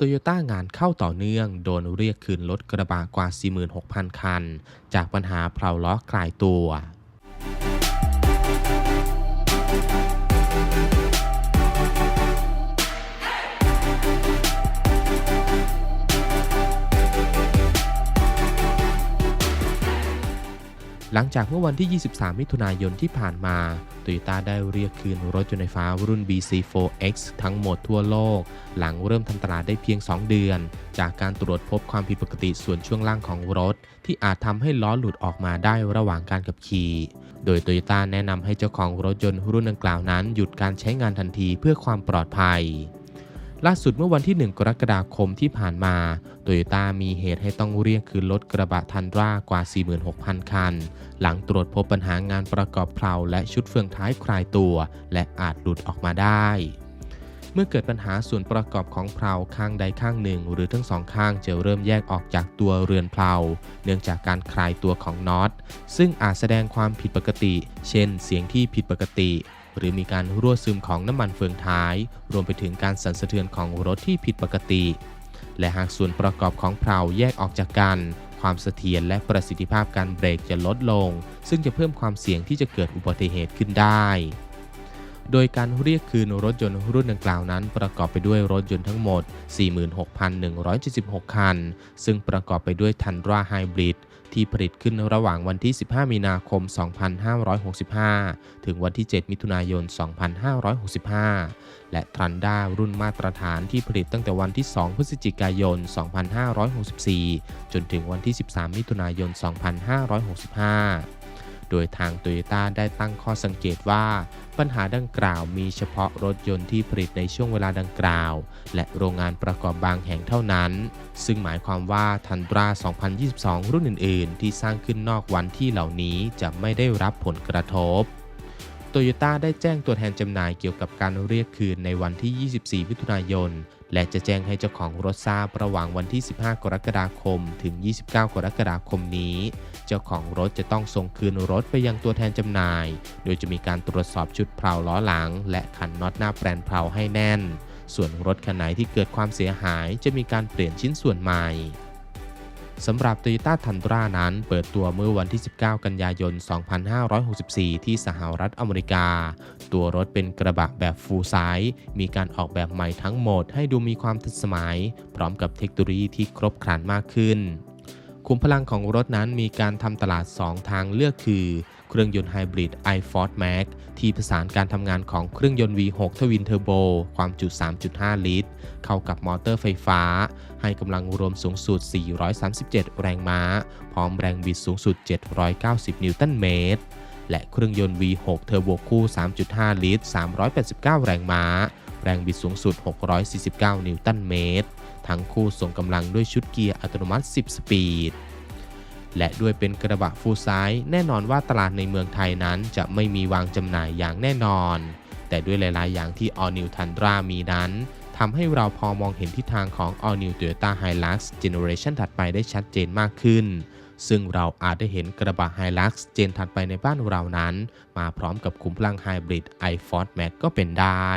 โตโยต้างานเข้าต่อเนื่อง โดนเรียกคืนรถกระบะกว่า 46,000 คัน จากปัญหาเพลาล้อกลายตัว หลังจากเมื่อวันที่ 23 มิถุนายนที่ผ่านมา โตโยต้าได้เรียกคืนรถยนต์ไฟฟ้ารุ่น BC4X ทั้งหมดทั่วโลก หลังเริ่มทำตลาดได้เพียง 2 เดือน จากการตรวจพบความผิดปกติส่วนช่วงล่างของรถ ที่อาจทำให้ล้อหลุดออกมาได้ระหว่างการขับขี่โดยโตโยต้าแนะนำให้เจ้าของรถยนต์รุ่นดังกล่าวนั้น หยุดการใช้งานทันทีเพื่อความปลอดภัย ล่าสุดเมื่อวันที่ 1 กรกฎาคมที่ผ่านมา โตโยต้ามีเหตุให้ต้องเรียกคืนรถกระบะทันรากว่า 46,000 คัน หลังตรวจพบปัญหางานประกอบเพลาและชุดเฟืองท้ายคลายตัว และอาจหลุดออกมาได้ เมื่อเกิดปัญหาส่วนประกอบของเพลาข้างใดข้างหนึ่ง หรือทั้งสองข้างจะเริ่มแยกออกจากตัวเรือนเพลาเนื่องจากการคลายตัวของน็อต ซึ่งอาจแสดงความผิดปกติ เช่น เสียงที่ผิดปกติ หรือมีการรั่วซึมของน้ำมันเฟืองท้าย รวมไปถึงการสั่นสะเทือนของรถที่ผิดปกติ และหากส่วนประกอบของเพลาแยกออกจากกัน ความเสถียรและประสิทธิภาพการเบรกจะลดลง ซึ่งจะเพิ่มความเสี่ยงที่จะเกิดอุบัติเหตุขึ้นได้ โดยการเรียกคืนรถยนต์รุ่นดังกล่าวนั้น ประกอบไปด้วยรถยนต์ทั้งหมด 46,176 คัน ซึ่งประกอบไปด้วยทันราไฮบริดที่ผลิตขึ้นระหว่างวันที่ 15 มีนาคม 2565 ถึงวันที่ 7 มิถุนายน 2565 และทรันด้ารุ่นมาตรฐานที่ผลิตตั้งแต่วันที่ 2 พฤศจิกายน 2564 จนถึงวันที่ 13 มิถุนายน 2565 โดยทางโตโยต้าได้ตั้งข้อสังเกตว่า ปัญหาดังกล่าวมีเฉพาะรถยนต์ที่ผลิตในช่วงเวลาดังกล่าว และโรงงานประกอบบางแห่งเท่านั้น ซึ่งหมายความว่าทันตรา 2022 รุ่นอื่น ๆ ที่สร้างขึ้นนอกวันที่เหล่านี้จะไม่ได้รับผลกระทบโตโยต้าได้แจ้งตัวแทนจำหน่ายเกี่ยวกับการเรียกคืนในวันที่ 24 มิถุนายน และจะแจ้งให้เจ้าของรถทราบระหว่างวันที่ 15 กรกฎาคม ถึง 29 กรกฎาคมนี้ เจ้าของรถจะต้องส่งคืนรถไปยังตัวแทนจำหน่าย โดยจะมีการตรวจสอบชุดเพลาล้อหลัง และขันน็อตหน้าแปรนเพลาให้แน่น ส่วนรถคันไหนที่เกิดความเสียหายจะมีการเปลี่ยนชิ้นส่วนใหม่ สำหรับ Toyota Tundra นั้น เปิดตัวเมื่อวันที่ 19 กันยายน 2564 ที่สหรัฐอเมริกา ตัวรถเป็นกระบะแบบฟูลไซส์มีการออกแบบใหม่ทั้งหมดให้ดูมีความทันสมัย พร้อมกับเทคโนโลยีที่ครบครันมากขึ้น ขุมพลังของรถนั้นมีการทำตลาด 2 ทางเลือกคือ เครื่องยนต์ไฮบริด iForce Max ที่ผสานการทำงานของเครื่องยนต์ V6 ทวินเทอร์โบ ความจุ 3.5 ลิตร เข้ากับมอเตอร์ไฟฟ้า ให้กำลังรวมสูงสุด 437 แรงม้า พร้อมแรงบิดสูงสุด 790 นิวตันเมตร และเครื่องยนต์ V6 เทอร์โบคู่ 3.5 ลิตร 389 แรงม้า แรงบิดสูงสุด 649 นิวตันเมตร ทั้งคู่ส่งกำลังด้วยชุดเกียร์อัตโนมัติ 10 สปีด และด้วยเป็นกระบะฟูลไซส์แน่นอนว่าตลาดในเมืองไทยนั้นจะไม่มีวางจำหน่ายอย่างแน่นอน แต่ด้วยหลาย ๆ อย่างที่ All New Tundra มีนั้นทำให้เราพอมองเห็นทิศทางของ All New Toyota Hilux Generation ถัดไปได้ชัดเจนมากขึ้น ซึ่งเราอาจได้เห็นกระบะ Hilux เจนถัดไปในบ้านเรานั้น มาพร้อมกับขุมพลังไฮบริด iForce Max ก็เป็นได้